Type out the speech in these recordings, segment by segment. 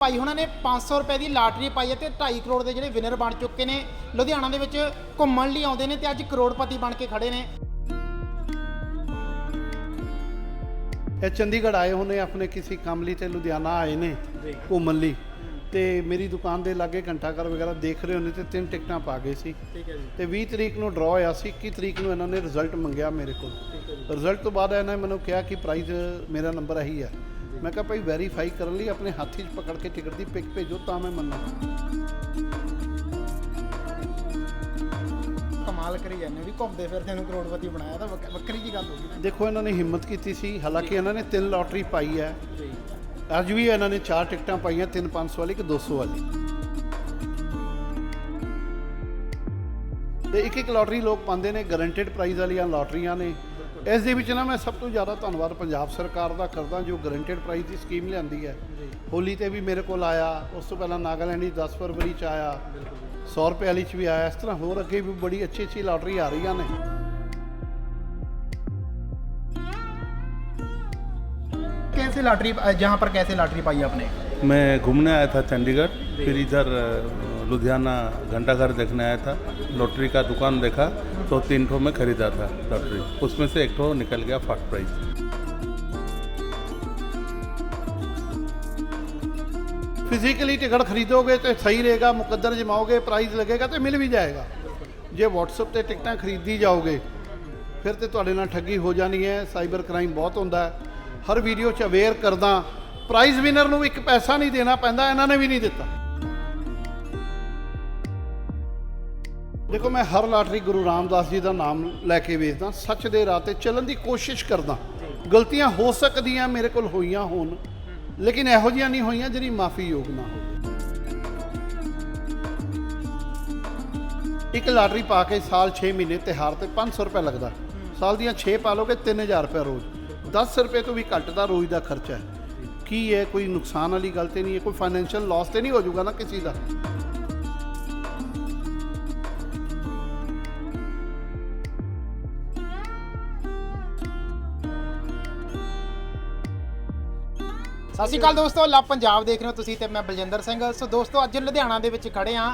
ਭਾਈ ਹੁਣਾਂ ਨੇ 500 ਰੁਪਏ ਦੀ ਲਾਟਰੀ ਪਾਈ ਹੈ ਤੇ 2.5 ਕਰੋੜ ਦੇ ਜਿਹੜੇ ਵਿਨਰ ਬਣ ਚੁੱਕੇ ਨੇ ਲੁਧਿਆਣਾ ਦੇ ਵਿੱਚ ਘੁੰਮਣ ਲਈ ਆਉਂਦੇ ਨੇ ਤੇ ਅੱਜ ਕਰੋੜਪਤੀ ਬਣ ਕੇ ਖੜੇ ਨੇ। ਇਹ ਚੰਡੀਗੜ੍ਹ ਆਏ ਹੋਣੇ ਆਪਣੇ ਕਿਸੇ ਕੰਮ ਲਈ ਤੇ ਲੁਧਿਆਣਾ ਆਏ ਨੇ ਘੁੰਮਣ ਲਈ। ਤੇ ਮੇਰੀ ਦੁਕਾਨ ਦੇ ਲਾਗੇ ਘੰਟਾ ਘਰ ਵਗੈਰਾ ਦੇਖ ਰਹੇ ਹੋਣੇ ਤੇ ਤਿੰਨ ਟਿਕਟਾਂ ਪਾ ਗਏ ਸੀ। ਠੀਕ ਹੈ ਜੀ। ਤੇ 20 ਤਰੀਕ ਨੂੰ ਡਰਾਅ ਹੋਇਆ ਸੀ 21 ਤਰੀਕ ਨੂੰ ਇਹਨਾਂ ਨੇ ਰਿਜ਼ਲਟ ਮੰਗਿਆ ਮੇਰੇ ਕੋਲ। ਰਿਜ਼ਲਟ ਤੋਂ ਬਾਅਦ ਇਹਨਾਂ ਨੇ ਮੈਨੂੰ ਕਿਹਾ ਕਿ ਪ੍ਰਾਈਜ਼ ਮੇਰਾ ਨੰਬਰ ਇਹੀ ਹੈ। ਮੈਂ ਕਿਹਾ ਭਾਈ ਵੈਰੀਫਾਈ ਕਰਨ ਲਈ ਆਪਣੇ ਹੱਥ 'ਚ ਪਕੜ ਕੇ ਟਿਕਟ ਦੀ ਪਿਕ ਭੇਜੋ ਤਾਂ ਮੈਂ ਮੰਨਾਂ। ਕਮਾਲ ਕਰੀ ਜਾਂਦੇ ਵੀ ਘੁੰਮਦੇ ਫਿਰਦੇ ਨੂੰ ਕਰੋੜਪਤੀ ਬਣਾਇਆ ਤਾਂ ਵੱਖ- ਵੱਖਰੀ ਜੀ ਗੱਲ ਹੋ ਗਈ ਦੇਖੋ ਇਹਨਾਂ ਨੇ ਹਿੰਮਤ ਕੀਤੀ ਸੀ ਹਾਲਾਂਕਿ ਇਹਨਾਂ ਨੇ ਤਿੰਨ ਲੋਟਰੀ ਪਾਈ ਹੈ। ਅੱਜ ਵੀ ਇਹਨਾਂ ਨੇ ਚਾਰ ਟਿਕਟਾਂ ਪਾਈਆਂ ਤਿੰਨ 500 ਵਾਲੀ ਕਿ 200 ਵਾਲੀ। ਤੇ ਇੱਕ ਇੱਕ ਲੋਟਰੀ ਲੋਕ ਪਾਉਂਦੇ ਨੇ ਗਾਰੰਟਿਡ ਪ੍ਰਾਈਜ਼ ਵਾਲੀਆਂ ਲੋਟਰੀਆਂ ਨੇ। ਇਸ ਦੇ ਵਿੱਚ ਨਾ ਮੈਂ ਸਭ ਤੋਂ ਜ਼ਿਆਦਾ ਧੰਨਵਾਦ ਪੰਜਾਬ ਸਰਕਾਰ ਦਾ ਕਰਦਾ ਜੋ ਗਾਰੰਟਿਡ ਪ੍ਰਾਈਜ਼ ਦੀ ਸਕੀਮ ਲਿਆਂਦੀ ਹੈ ਹੋਲੀ ਤੇ ਵੀ ਮੇਰੇ ਕੋਲ ਆਇਆ ਉਸ ਤੋਂ ਪਹਿਲਾਂ ਨਾਗਾਲੈਂਡ ਦੀ 10 ਫਰਵਰੀ ਚ ਆਇਆ 100 ਰੁਪਏ ਵਾਲੀ ਚ ਵੀ ਆਇਆ ਇਸ ਤਰ੍ਹਾਂ ਹੋਰ ਅੱਗੇ ਵੀ ਬੜੀ ਅੱਛੀ ਅੱਛੀ ਲੋਟਰੀ ਆ ਰਹੀਆਂ ਨੇ कैसे लॉटरी जहाँ पर कैसे लॉटरी पाई आपने मैं घूमने आया था चंडीगढ़ फिर इधर अ, लुधियाना घंटाघर देखने आया था लॉटरी का दुकान देखा तो तीन ठो में खरीदा था लॉटरी उसमें से एक ठो निकल गया फर्स्ट प्राइज ਫਿਜ਼ੀਕਲੀ ਟਿਕਟ ਖਰੀਦੋਗੇ ਤੇ ਸਹੀ ਰਹੇਗਾ ਮੁਕੱਦਰ ਜਮਾਓਗੇ ਪ੍ਰਾਈਜ਼ ਲੱਗੇਗਾ ਤੇ ਮਿਲ ਵੀ ਜਾਏਗਾ ਜੇ WhatsApp ਤੇ ਟਿਕਟਾਂ ਖਰੀਦੀ ਜਾਓਗੇ ਫਿਰ ਤੇ ਤੁਹਾਡੇ ਨਾਲ ਠੱਗੀ ਹੋ ਜਾਣੀ ਹੈ ਸਾਈਬਰ ਕ੍ਰਾਈਮ ਬਹੁਤ ਹੁੰਦਾ ਹੈ ਹਰ ਵੀਡੀਓ 'ਚ ਅਵੇਅਰ ਕਰਦਾ ਪ੍ਰਾਈਜ਼ ਵਿਨਰ ਨੂੰ ਇੱਕ ਪੈਸਾ ਨਹੀਂ ਦੇਣਾ ਪੈਂਦਾ ਇਹਨਾਂ ਨੇ ਵੀ ਨਹੀਂ ਦਿੱਤਾ ਦੇਖੋ, ਮੈਂ ਹਰ ਲਾਟਰੀ ਗੁਰੂ ਰਾਮਦਾਸ ਜੀ ਦਾ ਨਾਮ ਲੈ ਕੇ ਵੇਚਦਾ ਸੱਚ ਦੇ ਰਾਹ ਤੇ ਚੱਲਣ ਦੀ ਕੋਸ਼ਿਸ਼ ਕਰਦਾ। ਗਲਤੀਆਂ ਹੋ ਸਕਦੀਆਂ ਮੇਰੇ ਕੋਲ ਹੋਈਆਂ ਹੋਣ, ਲੇਕਿਨ ਇਹੋ ਜਿਹੀਆਂ ਨਹੀਂ ਹੋਈਆਂ ਜਿਹੜੀ ਮਾਫੀ ਯੋਗ ਨਾ ਹੋਵੇ। ਇੱਕ ਲਾਟਰੀ ਪਾ ਕੇ ਸਾਲ 6 ਮਹੀਨੇ ਤਿਹਾਰ ਤੇ 500 ਰੁਪਏ ਲੱਗਦਾ। ਸਾਲ ਦੀਆਂ 6 ਪਾ ਲੋਗੇ 3000 ਰੁਪਏ ਰੋਜ਼। 10 ਰੁਪਏ ਤੋਂ ਵੀ ਘੱਟ ਦਾ ਰੋਜ਼ ਦਾ ਖਰਚਾ ਹੈ। ਕੀ ਹੈ ਕੋਈ ਨੁਕਸਾਨ ਵਾਲੀ ਗੱਲ ਤੇ ਨਹੀਂ ਹੈ, ਕੋਈ ਫਾਈਨੈਂਸ਼ੀਅਲ ਲਾਸ ਤੇ ਨਹੀਂ ਹੋ ਜਾਊਗਾ ਨਾ ਕਿਸੇ ਦਾ? ਸਤਿ ਸ਼੍ਰੀ ਅਕਾਲ ਦੋਸਤੋ ਲਾ ਪੰਜਾਬ ਦੇਖ ਰਹੇ ਹੋ ਤੁਸੀਂ ਤੇ ਮੈਂ ਬਲਜਿੰਦਰ ਸਿੰਘ। ਸੋ ਦੋਸਤੋ ਅੱਜ ਲੁਧਿਆਣਾ ਦੇ ਵਿੱਚ ਖੜੇ ਆ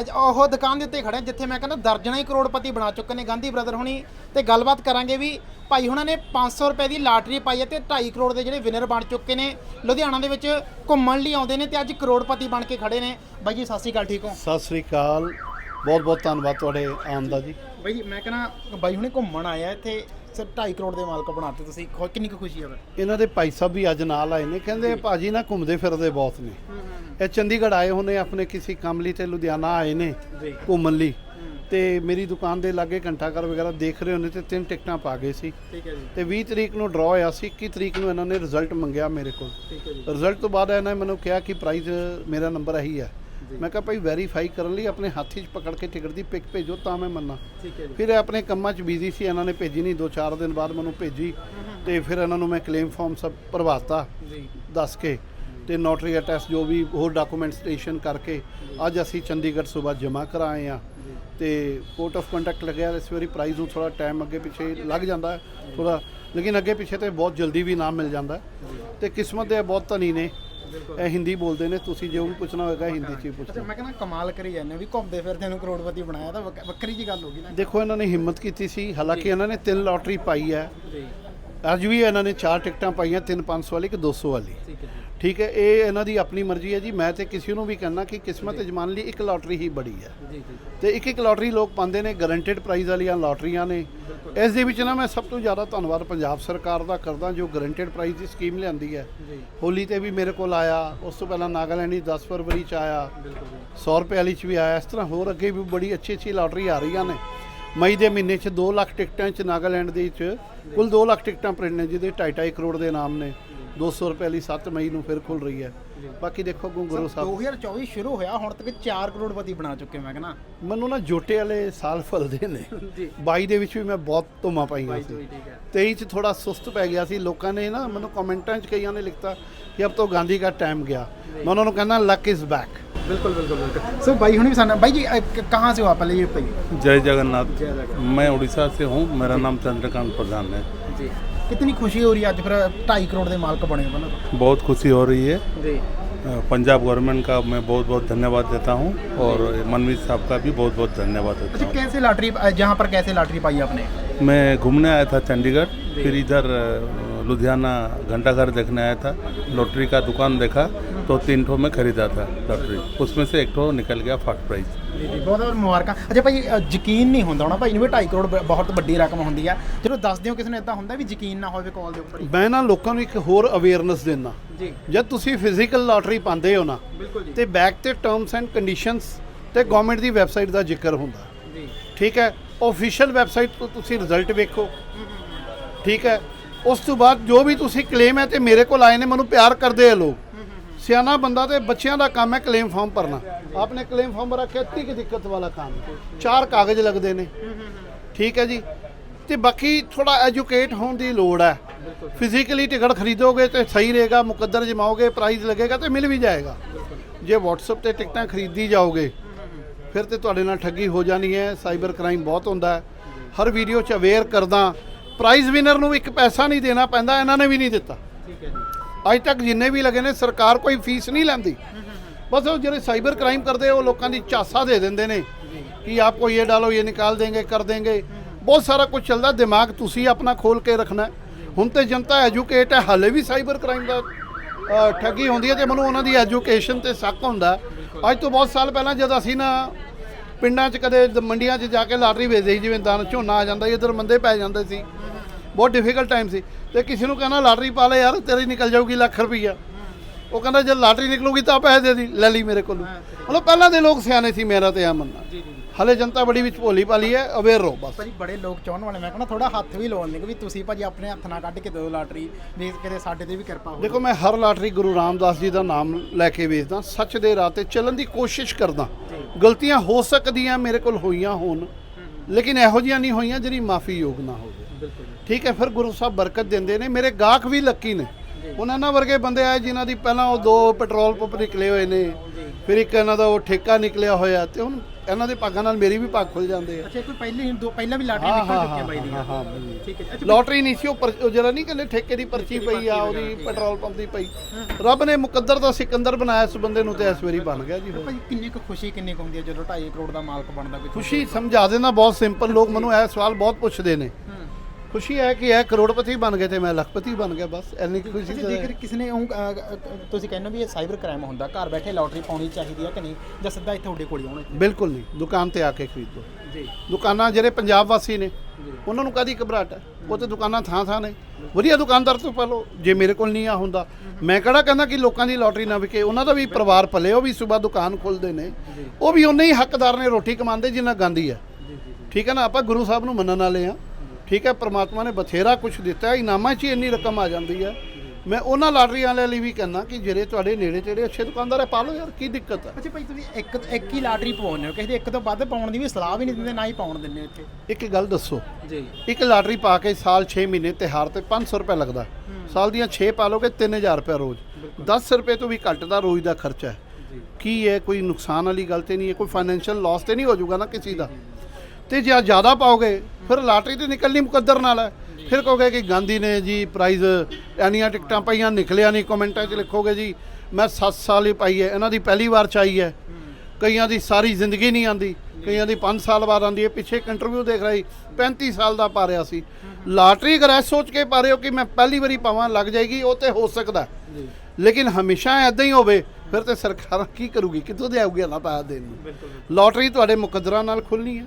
ਅੱਜ ਉਹ ਦੁਕਾਨ ਦੇ ਉੱਤੇ ਖੜੇ ਹਾਂ ਜਿੱਥੇ ਮੈਂ ਕਹਿੰਦਾ ਦਰਜਨਾਂ ਹੀ ਕਰੋੜਪਤੀ ਬਣਾ ਚੁੱਕੇ ਨੇ ਗਾਂਧੀ ਬ੍ਰਦਰ ਹੁਣੀ। ਤੇ ਗੱਲਬਾਤ ਕਰਾਂਗੇ ਵੀ ਭਾਈ ਹੁਣਾਂ ਨੇ 500 ਰੁਪਏ ਦੀ ਲਾਟਰੀ ਪਾਈ ਹੈ ਤੇ 2.5 ਕਰੋੜ ਦੇ ਜਿਹੜੇ ਵਿਨਰ ਬਣ ਚੁੱਕੇ ਨੇ। ਲੁਧਿਆਣਾ ਦੇ ਵਿੱਚ ਘੁੰਮਣ ਲਈ ਆਉਂਦੇ ਨੇ ਤੇ ਅੱਜ ਕਰੋੜਪਤੀ ਬਣ ਕੇ ਖੜੇ ਨੇ। ਬਾਈ ਜੀ ਸਤਿ ਸ਼੍ਰੀ ਅਕਾਲ ਠੀਕ ਹੋ? ਸਤਿ ਸ੍ਰੀ ਅਕਾਲ। ਬਹੁਤ ਬਹੁਤ ਧੰਨਵਾਦ ਤੁਹਾਡੇ ਆਉਣ ਦਾ ਜੀ। ਬਾਈ ਜੀ, ਮੈਂ ਕਹਿੰਦਾ ਬਾਈ ਹੁਣੇ ਘੁੰਮਣ ਆਇਆ ਇੱਥੇ। ਸਿਰ 2.5 ਕਰੋੜ ਦੇ ਮਾਲਕ ਬਣਾਤੇ ਤੁਸੀਂ ਖੁ- ਕਿੰਨੀ ਕੁ ਖੁਸ਼ੀ ਹੈ ਫਿਰ? ਇਹਨਾਂ ਦੇ ਭਾਈ ਸਾਹਿਬ ਵੀ ਅੱਜ ਨਾਲ ਆਏ ਨੇ ਕਹਿੰਦੇ ਭਾਜੀ ਨਾ ਘੁੰਮਦੇ ਫਿਰਦੇ ਬਹੁਤ ਨੇ। ਇਹ ਚੰਡੀਗੜ੍ਹ ਆਏ ਹੋਣੇ ਆਪਣੇ ਕਿਸੇ ਕੰਮ ਲਈ ਤੇ ਲੁਧਿਆਣਾ ਆਏ ਨੇ ਜੀ। ਘੁੰਮਣ ਲਈ। ਤੇ ਮੇਰੀ ਦੁਕਾਨ ਦੇ ਲਾਗੇ ਘੰਟਾ ਘਰ ਵਗੈਰਾ ਦੇਖ ਰਹੇ ਹੋਣੇ ਤੇ ਤਿੰਨ ਟਿਕਟਾਂ ਪਾ ਗਏ ਸੀ। ਠੀਕ ਹੈ ਜੀ। ਤੇ 20 ਤਰੀਕ ਨੂੰ ਡਰਾਅ ਹੋਇਆ ਸੀ 21 ਤਰੀਕ ਨੂੰ ਇਹਨਾਂ ਨੇ ਰਿਜ਼ਲਟ ਮੰਗਿਆ ਮੇਰੇ ਕੋਲ। ਠੀਕ ਹੈ ਜੀ। ਰਿਜ਼ਲਟ ਤੋਂ ਬਾਅਦ ਇਹਨਾਂ ਨੇ ਮੈਨੂੰ ਕਿਹਾ ਕਿ ਪ੍ਰਾਈਜ਼ ਮੇਰਾ ਨੰਬਰ ਇਹੀ ਹੈ। ਮੈਂ ਕਿਹਾ ਭਾਈ ਵੈਰੀਫਾਈ ਕਰਨ ਲਈ ਆਪਣੇ ਹੱਥ 'ਚ ਪਕੜ ਕੇ ਟਿਕਟ ਦੀ ਪਿਕ ਭੇਜੋ ਤਾਂ ਮੈਂ ਮੰਨਾਂ। ਠੀਕ ਹੈ ਜੀ। ਫਿਰ ਇਹ ਆਪਣੇ ਕੰਮਾਂ 'ਚ ਬਿਜ਼ੀ ਸੀ ਇਹਨਾਂ ਨੇ ਭੇਜੀ ਨਹੀਂ 2-4 ਦਿਨ ਬਾਅਦ ਮੈਨੂੰ ਭੇਜੀ। ਤੇ ਫਿਰ ਇਹਨਾਂ ਨੂੰ ਮੈਂ ਕਲੇਮ ਫਾਰਮ ਸਭ ਭਰਵਾਤਾ ਜੀ। ਦੱਸ ਕੇ। ਤੇ ਨੋਟਰੀ ਅਟੈਸਟ ਜੋ ਵੀ ਹੋਰ ਡਾਕੂਮੈਂਟੇਸ਼ਨ ਕਰਕੇ ਅੱਜ ਅਸੀਂ ਚੰਡੀਗੜ੍ਹ ਸਵੇਰ ਜਮ੍ਹਾਂ ਕਰਾਏ ਆ। ਤੇ ਕੋਰਟ ਆਫ ਕੰਡਕਟ ਲੱਗਿਆ ਇਸ ਵਾਰੀ ਪ੍ਰਾਈਜ਼ ਨੂੰ ਥੋੜਾ ਟਾਈਮ ਅੱਗੇ ਪਿੱਛੇ ਲੱਗ ਜਾਂਦਾ ਥੋੜਾ ਲੇਕਿਨ ਅੱਗੇ ਪਿੱਛੇ ਤੇ ਬਹੁਤ ਜਲਦੀ ਵੀ ਨਾਮ ਮਿਲ ਜਾਂਦਾ। ਤੇ ਕਿਸਮਤ ਦੇ ਬਹੁਤ ਧਨੀ ਨੇ। ਇਹ ਹਿੰਦੀ ਬੋਲਦੇ ਨੇ ਤੁਸੀਂ ਜੋ ਵੀ ਪੁੱਛਣਾ ਹੋਏਗਾ ਹਿੰਦੀ 'ਚ ਹੀ ਪੁੱਛਣਾ। ਮੈਂ ਕਹਿੰਦਾ ਕਮਾਲ ਕਰੀ ਜਾਂਦੇ ਵੀ ਘੁੰਮਦੇ ਫਿਰਦੇ ਨੂੰ ਕਰੋੜਪਤੀ ਬਣਾਇਆ ਤਾਂ ਵੱਖ- ਵੱਖਰੀ ਜੀ ਗੱਲ ਹੋ ਗਈ ਨਾ। ਦੇਖੋ ਇਹਨਾਂ ਨੇ ਹਿੰਮਤ ਕੀਤੀ ਸੀ ਹਾਲਾਂਕਿ ਇਹਨਾਂ ਨੇ ਤਿੰਨ ਲੋਟਰੀ ਪਾਈ ਹੈ। ਜੀ। ਅੱਜ ਵੀ ਇਹਨਾਂ ਨੇ ਚਾਰ ਟਿਕਟਾਂ ਪਾਈਆਂ ਤਿੰਨ 500 ਵਾਲੀ ਕਿ 200 ਵਾਲੀ। ਠੀਕ ਹੈ ਜੀ। ਠੀਕ ਹੈ ਇਹ ਇਹਨਾਂ ਦੀ ਆਪਣੀ ਮਰਜ਼ੀ ਹੈ ਜੀ। ਮੈਂ ਤੇ ਕਿਸੇ ਨੂੰ ਵੀ ਕਹਿਣਾ ਕਿ ਕਿਸਮਤ ਅਜਮਾਨ ਲਈ ਇੱਕ ਲੋਟਰੀ ਹੀ ਬੜੀ ਹੈ। ਜੀ ਜੀ। ਤੇ ਇੱਕ ਇੱਕ ਲੋਟਰੀ ਲੋਕ ਪਾਉਂਦੇ ਨੇ ਗਾਰੰਟਿਡ ਪ੍ਰਾਈਜ਼ ਵਾਲੀਆਂ ਲੋਟਰੀਆਂ ਨੇ। ਇਸ ਦੇ ਵਿੱਚ ਨਾ ਮੈਂ ਸਭ ਤੋਂ ਜ਼ਿਆਦਾ ਧੰਨਵਾਦ ਪੰਜਾਬ ਸਰਕਾਰ ਦਾ ਕਰਦਾ ਜੋ ਗਾਰੰਟਿਡ ਪ੍ਰਾਈਜ਼ ਦੀ ਸਕੀਮ ਲਿਆਂਦੀ ਹੈ। ਹੋਲੀ ਤੇ ਵੀ ਮੇਰੇ ਕੋਲ ਆਇਆ ਉਸ ਤੋਂ ਪਹਿਲਾਂ ਨਾਗਾਲੈਂਡ ਦੀ 10 ਫਰਵਰੀ ਚ ਆਇਆ। 100 ਰੁਪਏ ਵਾਲੀ ਚ ਵੀ ਆਇਆ। ਇਸ ਤਰ੍ਹਾਂ ਹੋਰ ਅੱਗੇ ਵੀ ਬੜੀ ਅੱਛੀ ਅੱਛੀ ਲਾਟਰੀ ਆ ਰਹੀਆਂ ਨੇ। ਮਈ ਦੇ ਮਹੀਨੇ ਚ 2 ਲੱਖ ਟਿਕਟਾਂ ਚ ਨਾਗਾਲੈਂਡ ਦੇ ਵਿੱਚ ਕੁੱਲ 2 ਲੱਖ ਟਿਕਟਾਂ ਪ੍ਰਿੰਟ ਨੇ ਜਿਹਦੇ 2.5 ਕਰੋੜ ਦੇ ਨਾਮ ਨੇ। 200 ਰੁਪਏ ਵਾਲੀ 7 ਮਈ ਨੂੰ ਫਿਰ ਖੁੱਲ ਰਹੀ ਹੈ ਬਾਕੀ ਦੇਖੋ ਗੁ- ਗੁਰੂ ਸਾਹਿਬ 2024 ਸ਼ੁਰੂ ਹੋਇਆ ਹੁਣ ਤੱਕ 4 ਕਰੋੜਪਤੀ ਬਣਾ ਚੁੱਕੇ ਮੈਂ ਕਹਿੰਦਾ ਮੈਨੂੰ ਨਾ ਜੋਟੇ ਵਾਲੇ ਸਾਲ ਫਲਦੇ ਨੇ ਜੀ 22 ਦੇ ਵਿੱਚ ਵੀ ਮੈਂ ਬਹੁਤ ਧੁੰਮਾਂ ਪਾਈਆਂ ਸੀ ਠੀਕ ਹੈ 23 ਚ ਥੋੜਾ ਸੁਸਤ ਪੈ ਗਿਆ ਸੀ ਲੋਕਾਂ ਨੇ ਨਾ ਮੈਨੂੰ ਕਮੈਂਟਾਂ 'ਚ ਕਈਆਂ ਨੇ ਲਿਖਤਾ ਕਿ ਅਬ ਤੋਂ ਗਾਂਧੀ ਦਾ ਟਾਈਮ ਗਿਆ ਮੈਂ ਉਹਨਾਂ ਨੂੰ ਕਹਿੰਦਾ ਲੱਕ ਇਜ਼ ਬੈਕ बिल्कुल बिल्कुल बिल्कुल सो भाई हुनी भी साना भाई जी अ, क- कहाँ से हो आप पहले ये बताइए जय जगन्नाथ जय जगन्नाथ। मैं उड़ीसा से हूँ मेरा नाम चंद्रकांत प्रधान है जी कितनी खुशी हो रही है आज? फिर ढाई करोड़ के मालक बने हो ना बहुत खुशी हो रही है। जी। पंजाब गवर्नमेंट का मैं बहुत बहुत धन्यवाद देता हूँ और मनमीत साहब का भी बहुत बहुत धन्यवाद देता अच्छा हूँ। कैसे लॉटरी जहाँ पर कैसे लॉटरी पाई आपने? मैं घूमने आया था चंडीगढ़ फिर इधर लुधियाना लुधियाना घंटाघर देखने आया था लॉटरी का दुकान देखा तो तीन ठो में खरीदा था लॉटरी उसमें से एक ठो निकल गया फर्स्ट प्राइज ਜੀ ਜੀ ਬਹੁਤ ਬਹੁਤ ਮੁਬਾਰਕਾਂ ਅੱਛਾ ਭਾਈ ਅ, ਯਕੀਨ ਨਹੀਂ ਹੁੰਦਾ ਹੋਣਾ ਭਾਈ ਨੂੰ ਵੀ 2.5 ਕਰੋੜ ਬ- ਬਹੁਤ ਵੱਡੀ ਰਕਮ ਹੁੰਦੀ ਆ ਜਦੋਂ ਦੱਸਦੇ ਹੋ ਕਿਸੇ ਨੂੰ ਇਦਾਂ ਹੁੰਦਾ ਵੀ ਯਕੀਨ ਨਾ ਹੋਵੇ ਕਾਲ ਦੇ ਉੱਪਰ ਹੀ ਮੈਂ ਨਾ ਲੋਕਾਂ ਨੂੰ ਇੱਕ ਹੋਰ ਅਵੇਅਰਨੈਸ ਦੇਣਾ ਜੀ ਜਦ ਤੁਸੀਂ ਫਿਜ਼ੀਕਲ ਲਾਟਰੀ ਪਾਉਂਦੇ ਹੋ ਨਾ ਬਿਲਕੁਲ ਜੀ ਤੇ ਬੈਕ ਤੇ ਟਰਮਸ ਐਂਡ ਕੰਡੀਸ਼ਨਸ ਤੇ ਗਵਰਨਮੈਂਟ ਦੀ ਵੈਬਸਾਈਟ ਦਾ ਜ਼ਿਕਰ ਹੁੰਦਾ ਜੀ ਠੀਕ ਹੈ ਆਫੀਸ਼ੀਅਲ ਵੈਬਸਾਈਟ ਤੋਂ ਤੁਸੀਂ ਰਿਜ਼ਲਟ ਵੇਖੋ ਠੀਕ ਹੈ ਉਸ ਤੋਂ ਬਾਅਦ ਜੋ ਵੀ ਤੁਸੀਂ ਕਲੇਮ ਹੈ ਤੇ ਮੇਰੇ ਕੋਲ ਆਏ ਨੇ ਮੈਨੂੰ ਪਿਆਰ ਕਰਦੇ ਆ ਲੋਕ ਸਿਆਣਾ ਬੰਦਾ ਤੇ ਬੱਚਿਆਂ ਦਾ ਕੰਮ ਹੈ ਕਲੇਮ ਫਾਰਮ ਭਰਨਾ। ਆਪਨੇ ਕਲੇਮ ਫਾਰਮ ਭਰਾ ਖੇਤੀ ਕੀ ਦਿੱਕਤ ਵਾਲਾ ਕੰਮ। ਚਾਰ ਕਾਗਜ਼ ਲੱਗਦੇ ਨੇ। ਠੀਕ ਹੈ ਜੀ। ਤੇ ਬਾਕੀ ਥੋੜਾ ਐਜੂਕੇਟ ਹੋਣ ਦੀ ਲੋੜ ਹੈ। ਫਿਜ਼ੀਕਲੀ ਟਿਕਟ ਖਰੀਦੋਗੇ ਤੇ ਸਹੀ ਰਹੇਗਾ, ਮੁਕੱਦਰ ਜਮਾਓਗੇ ਪ੍ਰਾਈਜ਼ ਲੱਗੇਗਾ ਤੇ ਮਿਲ ਵੀ ਜਾਏਗਾ। ਜੇ WhatsApp ਤੇ ਟਿਕਟਾਂ ਖਰੀਦੀ ਜਾਓਗੇ, ਫਿਰ ਤੇ ਤੁਹਾਡੇ ਨਾਲ ਠੱਗੀ ਹੋ ਜਾਣੀ ਹੈ। ਸਾਈਬਰ ਕ੍ਰਾਈਮ ਬਹੁਤ ਹੁੰਦਾ ਹੈ। ਹਰ ਵੀਡੀਓ 'ਚ ਅਵੇਅਰ ਕਰਦਾ। ਪ੍ਰਾਈਜ਼ ਵਿਨਰ ਨੂੰ ਇੱਕ ਪੈਸਾ ਨਹੀਂ ਦੇਣਾ ਪੈਂਦਾ, ਇਹਨਾਂ ਨੇ ਵੀ ਨਹੀਂ ਦਿੱਤਾ। ਠੀਕ ਹੈ ਜੀ ਅੱਜ ਤੱਕ ਜਿੰਨੇ ਵੀ ਲੱਗੇ ਨੇ, ਸਰਕਾਰ ਕੋਈ ਫੀਸ ਨਹੀਂ ਲੈਂਦੀ। ਬਸ ਉਹ ਜਿਹੜੇ ਸਾਈਬਰ ਕ੍ਰਾਈਮ ਕਰਦੇ ਉਹ ਲੋਕਾਂ ਦੀ ਝਾਸਾ ਦੇ ਦਿੰਦੇ ਨੇ ਕਿ ਆਪਕੋ ਇਹ ਡਾਲੋ, ਇਹ ਨਿਕਾਲ ਦੇਂਗੇ ਕਰ ਦੇਂਗੇ ਬਹੁਤ ਸਾਰਾ ਕੁਝ ਚੱਲਦਾ, ਦਿਮਾਗ ਤੁਸੀਂ ਆਪਣਾ ਖੋਲ ਕੇ ਰੱਖਣਾ। ਹੁਣ ਤੇ ਜਨਤਾ ਐਜੂਕੇਟ ਹੈ, ਹਾਲੇ ਵੀ ਸਾਈਬਰ ਕ੍ਰਾਈਮ ਦਾ ਠੱਗੀ ਹੁੰਦੀ ਹੈ ਤੇ ਮੈਨੂੰ ਉਹਨਾਂ ਦੀ ਐਜੂਕੇਸ਼ਨ ਤੇ ਸ਼ੱਕ ਹੁੰਦਾ। ਅੱਜ ਤੋਂ ਬਹੁਤ ਸਾਲ ਪਹਿਲਾਂ ਜਦ ਅਸੀਂ ਨਾ ਪਿੰਡਾਂ 'ਚ ਕਦੇ ਮੰਡੀਆਂ 'ਚ ਜਾ ਕੇ ਲਾਟਰੀ ਵੇਚਦੇ ਸੀ, ਜਿਵੇਂ ਦਾਨ ਝੋਨਾ ਆ ਜਾਂਦਾ ਸੀ ਇੱਧਰ ਮੰਦੇ ਪੈ ਜਾਂਦੇ ਸੀ। ਬਹੁਤ ਡਿਫਿਕਲਟ ਟਾਈਮ ਸੀ। ਤੇ ਕਿਸੇ ਨੂੰ ਕਹਿੰਦਾ ਲਾਟਰੀ ਪਾ ਲੈ ਯਾਰ ਤੇਰੀ ਨਿਕਲ ਜਾਊਗੀ ਲੱਖ ਰੁਪਈਆ। ਉਹ ਕਹਿੰਦਾ ਜੇ ਲਾਟਰੀ ਨਿਕਲੂਗੀ ਤਾਂ ਪੈਸੇ ਦੇ ਦੀ ਲੈ ਲਈ ਮੇਰੇ ਕੋਲੋਂ। ਮਤਲਬ ਪਹਿਲਾਂ ਦੇ ਲੋਕ ਸਿਆਣੇ ਸੀ ਮੇਰਾ ਤੇ ਆ ਮੰਨਣਾ। ਹਲੇ ਜਨਤਾ ਬੜੀ ਵਿੱਚ ਭੋਲੀ ਭਾਲੀ ਹੈ ਅਵੇਅਰ ਰਹੋ ਬਸ। ਭਾਜੀ ਬੜੇ ਲੋਕ ਚਾਹਣ ਵਾਲੇ ਮੈਂ ਕਹਿੰਦਾ ਥੋੜਾ ਹੱਥ ਵੀ ਲਾਉਣ ਦੇ ਵੀ ਤੁਸੀਂ ਭਾਜੀ ਆਪਣੇ ਹੱਥ ਨਾਲ ਕੱਢ ਕੇ ਦਿਓ ਲਾਟਰੀ ਵੀ ਕਿਤੇ ਸਾਡੇ ਤੇ ਵੀ ਕਿਰਪਾ ਹੋਵੇ। ਦੇਖੋ ਮੈਂ ਹਰ ਲਾਟਰੀ ਗੁਰੂ ਰਾਮਦਾਸ ਜੀ ਦਾ ਨਾਮ ਲੈ ਕੇ ਵੇਚਦਾ ਸੱਚ ਦੇ ਰਾਹ ਤੇ ਚੱਲਣ ਦੀ ਕੋਸ਼ਿਸ਼ ਕਰਦਾ। ਗਲਤੀਆਂ ਹੋ ਸਕਦੀਆਂ ਮੇਰੇ ਕੋਲ ਹੋਈਆਂ ਹੋਣ ਲੇਕਿਨ ਇਹੋ ਜਿਹੀਆਂ ਨਹੀਂ ਹੋਈਆਂ ਜਿਹੜੀ ਮਾਫੀ ਯੋਗ ਨਾ ਹੋਵੇ। ਠੀਕ ਹੈ ਫਿਰ ਗੁਰੂ ਸਾਹਿਬ ਬਰਕਤ ਦਿੰਦੇ ਨੇ। ਮੇਰੇ ਗਾਹਕ ਵੀ ਲੱਕੀ ਨੇ। ਹੁਣ ਇਹਨਾਂ ਵਰਗੇ ਬੰਦੇ ਆਏ ਜਿਨ੍ਹਾਂ ਦੀ ਪਹਿਲਾਂ ਉਹ ਦੋ ਪੈਟਰੋਲ ਪੰਪ ਨਿਕਲੇ ਹੋਏ ਨੇ। ਫਿਰ ਇੱਕ ਇਹਨਾਂ ਦਾ ਉਹ ਠੇਕਾ ਨਿਕਲਿਆ ਹੋਇਆ ਤੇ ਹੁਣ ਇਹਨਾਂ ਦੇ ਭਾਗਾਂ ਨਾਲ ਮੇਰੀ ਵੀ ਭਾਗ ਖੁੱਲ ਜਾਂਦੇ ਆ। ਅੱਛਾ ਕੋਈ ਪਹਿਲੇ ਦੋ ਪਹਿਲਾਂ ਵੀ ਲਾਟਰੀ ਨਿਕਲ ਚੁੱਕੀ ਹੈ ਬਾਈ ਦੀ ਹਾਂ ਹਾਂ। ਠੀਕ ਹੈ। ਅੱਛਾ ਲੋਟਰੀ ਨਹੀਂ ਸੀ ਉਹ ਜਿਹੜਾ ਨਹੀਂ ਕਹਿੰਦੇ ਠੇਕੇ ਦੀ ਪਰਚੀ ਪਈ ਆ ਉਹਦੀ ਪੈਟਰੋਲ ਪੰਪ ਦੀ ਪਈ। ਰੱਬ ਨੇ ਮੁਕੱਦਰ ਦਾ ਸਿਕੰਦਰ ਬਣਾਇਆ ਇਸ ਬੰਦੇ ਨੂੰ ਤੇ ਇਸ ਵਾਰੀ ਬਣ ਗਿਆ ਜੀ। ਭਾਜੀ ਕਿੰਨੀ ਕੁ ਖੁਸ਼ੀ ਕਿੰਨੀ ਕੁ ਹੁੰਦੀ ਹੈ ਜਦੋਂ 2.5 ਕਰੋੜ ਦਾ ਮਾਲਕ ਬਣਦਾ ਕੋਈ ਖੁਸ਼ੀ ਸਮਝਾ ਦੇਣਾ ਬਹੁਤ ਸਿੰਪਲ ਲੋਕ ਮੈਨੂੰ ਇਹ ਸਵਾਲ ਬਹੁਤ ਪੁੱਛਦੇ ਨੇ। ਖੁਸ਼ੀ ਹੈ ਕਿ ਇਹ ਕਰੋੜਪਤੀ ਬਣ ਗਏ ਤੇ ਮੈਂ ਲੱਖਪਤੀ ਬਣ ਗਿਆ ਬਸ ਇੰਨੀ ਕੁ ਖੁਸ਼ੀ ਅੱਛਾ ਤਾਂ ਹੈ। ਜੇਕਰ ਕਿਸੇ ਨੇ ਊਂ, ਤੁਸੀਂ ਕਹਿੰਦੇ ਹੋ ਵੀ ਇਹ ਸਾਈਬਰ ਕ੍ਰਾਈਮ ਹੁੰਦਾ ਘਰ ਬੈਠੇ ਲਾਟਰੀ ਪਾਉਣੀ ਚਾਹੀਦੀ ਹੈ ਕਿ ਨਹੀਂ? ਜਾਂ ਸਿੱਧਾ ਇੱਥੇ ਤੁਹਾਡੇ ਕੋਲ ਹੀ ਆਉਣਾ ਬਿਲਕੁਲ ਨਹੀਂ ਦੁਕਾਨ ਤੇ ਆ ਕੇ ਖਰੀਦੋ। ਜੀ। ਦੁਕਾਨਾਂ ਜਿਹੜੇ ਪੰਜਾਬ ਵਾਸੀ ਨੇ ਉਹਨਾਂ ਨੂੰ ਕਾਦੀ ਘਬਰਾਹਟ ਹੈ? ਉਹ ਤੇ ਦੁਕਾਨਾਂ ਥਾਂ ਥਾਂ ਨੇ। ਵਧੀਆ ਦੁਕਾਨਦਾਰ ਤੋਂ ਪਾ ਲਓ ਜੇ ਮੇਰੇ ਕੋਲ ਨਹੀਂ ਆ ਹੁੰਦਾ। ਮੈਂ ਕਿਹੜਾ ਕਹਿੰਦਾ ਕਿ ਲੋਕਾਂ ਦੀ ਲੋਟਰੀ ਨਾ ਵਿਕੇ ਉਹਨਾਂ ਦਾ ਵੀ ਪਰਿਵਾਰ ਪਲੇ ਉਹ ਵੀ ਸਵੇਰ ਦੁਕਾਨ ਖੋਲਦੇ ਨੇ। ਉਹ ਵੀ ਉਨੇ ਹੀ ਹੱਕਦਾਰ ਨੇ ਰੋਟੀ ਕਮਾਉਂਦੇ ਜਿੰਨਾ ਗਾਂਧੀ ਹੈ। ਠੀਕ ਹੈ ਨਾ? ਆਪਾਂ ਗੁਰੂ ਸਾਹਿਬ ਨੂੰ ਮੰਨਣ ਵਾਲੇ ਆ ਠੀਕ ਹੈ ਪ੍ਰਮਾਤਮਾ ਨੇ ਬਥੇਰਾ ਕੁਝ ਦਿੱਤਾ ਇਨਾਮਾਂ 'ਚ ਹੀ ਇੰਨੀ ਰਕਮ ਆ ਜਾਂਦੀ ਹੈ। ਮੈਂ ਉਹਨਾਂ ਲਾਟਰੀ ਵਾਲਿਆਂ ਲਈ ਵੀ ਕਹਿੰਦਾ ਕਿ ਜਿਹੜੇ ਤੁਹਾਡੇ ਨੇੜੇ ਤੇੜੇ ਅੱਛੇ ਦੁਕਾਨਦਾਰ ਹੈ ਪਾ ਲਓ ਯਾਰ ਕੀ ਦਿੱਕਤ ਹੈ ਅੱਛਾ ਭਾਈ ਤੁਸੀਂ ਇੱਕ ਇੱਕ ਹੀ ਲਾਟਰੀ ਪਾਉਂਦੇ ਹੋ ਕਿਸੇ ਦੇ ਇੱਕ ਤੋਂ ਵੱਧ ਪਾਉਣ ਦੀ ਵੀ ਸਲਾਹ ਵੀ ਨਹੀਂ ਦਿੰਦੇ ਨਾ ਹੀ ਪਾਉਣ ਦਿੰਦੇ ਇੱਥੇ। ਇੱਕ ਗੱਲ ਦੱਸੋ ਜੀ। ਇੱਕ ਲਾਟਰੀ ਪਾ ਕੇ ਸਾਲ 6 ਮਹੀਨੇ ਤਿਹਾਰ ਤੇ 500 ਰੁਪਏ ਲੱਗਦਾ। ਸਾਲ ਦੀਆਂ 6 ਪਾ ਲੋਗੇ 3000 ਰੁਪਏ ਰੋਜ਼। 10 ਰੁਪਏ ਤੋਂ ਵੀ ਘੱਟ ਦਾ ਰੋਜ਼ ਦਾ ਖਰਚਾ ਹੈ। ਕੀ ਹੈ ਕੋਈ ਨੁਕਸਾਨ ਵਾਲੀ ਗੱਲ ਤੇ ਨਹੀਂ ਹੈ ਕੋਈ ਫਾਈਨੈਂਸ਼ੀਅਲ ਲਾਸ ਤੇ ਨਹੀਂ ਹੋ ਜਾਊਗਾ ਨਾ ਕਿਸੇ ਦਾ। ਤੇ ਜੇ ਜ਼ਿਆਦਾ ਪਾਓਗੇ ਫਿਰ ਲਾਟਰੀ ਤੇ ਨਿਕਲਣੀ ਮੁਕੱਦਰ ਨਾਲ। ਹੈ ਫਿਰ ਕਹੋਗੇ ਕਿ ਗਾਂਧੀ ਨੇ ਜੀ ਪ੍ਰਾਈਜ਼ ਐਨੀਆਂ ਟਿਕਟਾਂ ਪਈਆਂ ਨਿਕਲਿਆ ਨਹੀਂ ਕਮੈਂਟਾਂ 'ਚ ਲਿਖੋਗੇ ਜੀ ਮੈਂ 7 ਸਾਲ ਹੀ ਪਾਈ ਹੈ ਇਹਨਾਂ ਦੀ ਪਹਿਲੀ ਵਾਰ ਚ ਆਈ ਹੈ। ਕਈਆਂ ਦੀ ਸਾਰੀ ਜ਼ਿੰਦਗੀ ਨਹੀਂ ਆਂਦੀ ਕਈਆਂ ਦੀ 5 ਸਾਲ ਬਾਅਦ ਆਂਦੀ ਹੈ ਪਿੱਛੇ ਇੱਕ ਇੰਟਰਵਿਊ ਦੇਖ ਰਹੀ 35 ਸਾਲ ਦਾ ਪਾ ਰਿਹਾ ਸੀ। ਲਾਟਰੀ ਅਗਰ ਇਹ ਸੋਚ ਕੇ ਪਾ ਰਹੇ ਹੋ ਕਿ ਮੈਂ ਪਹਿਲੀ ਵਾਰੀ ਪਾਵਾਂ ਲੱਗ ਜਾਏਗੀ ਉਹ ਤੇ ਹੋ ਸਕਦਾ। ਲੇਕਿਨ ਹਮੇਸ਼ਾ ਐਦਾਂ ਹੀ ਹੋਵੇ ਫਿਰ ਤੇ ਸਰਕਾਰ ਕੀ ਕਰੂਗੀ ਕਿੱਥੋਂ ਦੇ ਆਊਗੀ ਨਾ ਪੈਸਾ ਦੇਣ ਨੂੰ? ਲਾਟਰੀ ਤੁਹਾਡੇ ਮੁਕੱਦਰਾਂ ਨਾਲ ਖੁੱਲਣੀ ਹੈ।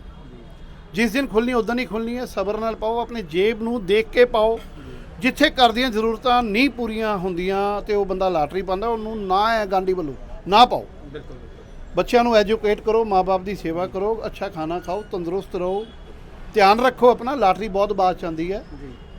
ਜਿਸ ਦਿਨ ਖੁੱਲਣੀ ਉਦੋਂ ਹੀ ਖੁੱਲਣੀ ਹੈ। ਸਬਰ ਨਾਲ ਪਾਓ ਆਪਣੇ ਜੇਬ ਨੂੰ ਦੇਖ ਕੇ ਪਾਓ। ਜਿੱਥੇ ਘਰ ਦੀਆਂ ਜ਼ਰੂਰਤਾਂ ਨਹੀਂ ਪੂਰੀਆਂ ਹੁੰਦੀਆਂ ਤੇ ਉਹ ਬੰਦਾ ਲਾਟਰੀ ਪਾਉਂਦਾ ਉਹਨੂੰ ਨਾ ਹੈ ਗਾਂਡੀ ਵੱਲੋਂ ਨਾ ਪਾਓ। ਬਿਲਕੁਲ ਬੱਚਿਆਂ ਨੂੰ ਐਜੂਕੇਟ ਕਰੋ ਮਾਪੇ ਦੀ ਸੇਵਾ ਕਰੋ ਅੱਛਾ ਖਾਣਾ ਖਾਓ ਤੰਦਰੁਸਤ ਰਹੋ। ਧਿਆਨ ਰੱਖੋ ਆਪਣਾ ਲਾਟਰੀ ਬਹੁਤ ਬਾਅਦ ਚ ਆਉਂਦੀ ਹੈ।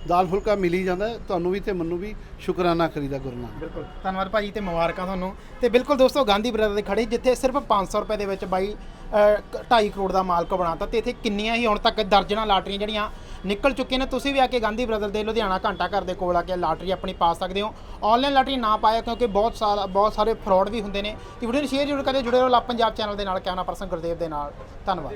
ਦਾਲ ਫੁਲਕਾ ਮਿਲ ਹੀ ਜਾਂਦਾ ਤੁਹਾਨੂੰ ਵੀ ਤੇ ਮੈਨੂੰ ਵੀ ਸ਼ੁਕਰਾਨਾ ਕਰੀਦਾ ਗੁਰੂ ਨਾਨਕ। ਬਿਲਕੁਲ। ਧੰਨਵਾਦ ਭਾਜੀ ਤੇ ਮੁਬਾਰਕਾਂ ਤੁਹਾਨੂੰ। ਤੇ ਬਿਲਕੁਲ ਦੋਸਤੋ ਗਾਂਧੀ ਬ੍ਰਦਰ ਦੇ ਖੜੇ ਜਿੱਥੇ ਸਿਰਫ 500 ਰੁਪਏ ਦੇ ਵਿੱਚ ਬਾਈ 2.5 ਕਰੋੜ ਦਾ ਮਾਲਕ ਬਣਾਤਾ ਤੇ ਇੱਥੇ ਕਿੰਨੀਆਂ ਹੀ ਹੁਣ ਤੱਕ ਦਰਜਨਾਂ ਲਾਟਰੀਆਂ ਜਿਹੜੀਆਂ ਨਿਕਲ ਚੁੱਕੀਆਂ ਨੇ। ਤੁਸੀਂ ਵੀ ਆ ਕੇ ਗਾਂਧੀ ਬ੍ਰਦਰ ਦੇ ਲੁਧਿਆਣਾ ਘੰਟਾ ਘਰ ਦੇ ਕੋਲ ਆ ਕੇ ਲਾਟਰੀ ਆਪਣੀ ਪਾ ਸਕਦੇ ਹੋ। ਆਨਲਾਈਨ ਲਾਟਰੀ ਨਾ ਪਾਇਆ ਕਿਉਂਕਿ ਬਹੁਤ ਸਾਰਾ ਬਹੁਤ ਸਾਰੇ ਫਰਾਡ ਵੀ ਹੁੰਦੇ ਨੇ। ਤੇ ਵੀਡੀਓ ਨੂੰ ਸ਼ੇਅਰ ਜ਼ਰੂਰ ਕਰਿਓ, ਜੁੜੇ ਰਹੋ ਲਾ ਪੰਜਾਬ ਚੈਨਲ ਦੇ ਨਾਲ ਕੈਮਰਾ ਪਰਸਨ ਗੁਰਦੇਵ ਦੇ ਨਾਲ। ਧੰਨਵਾਦ।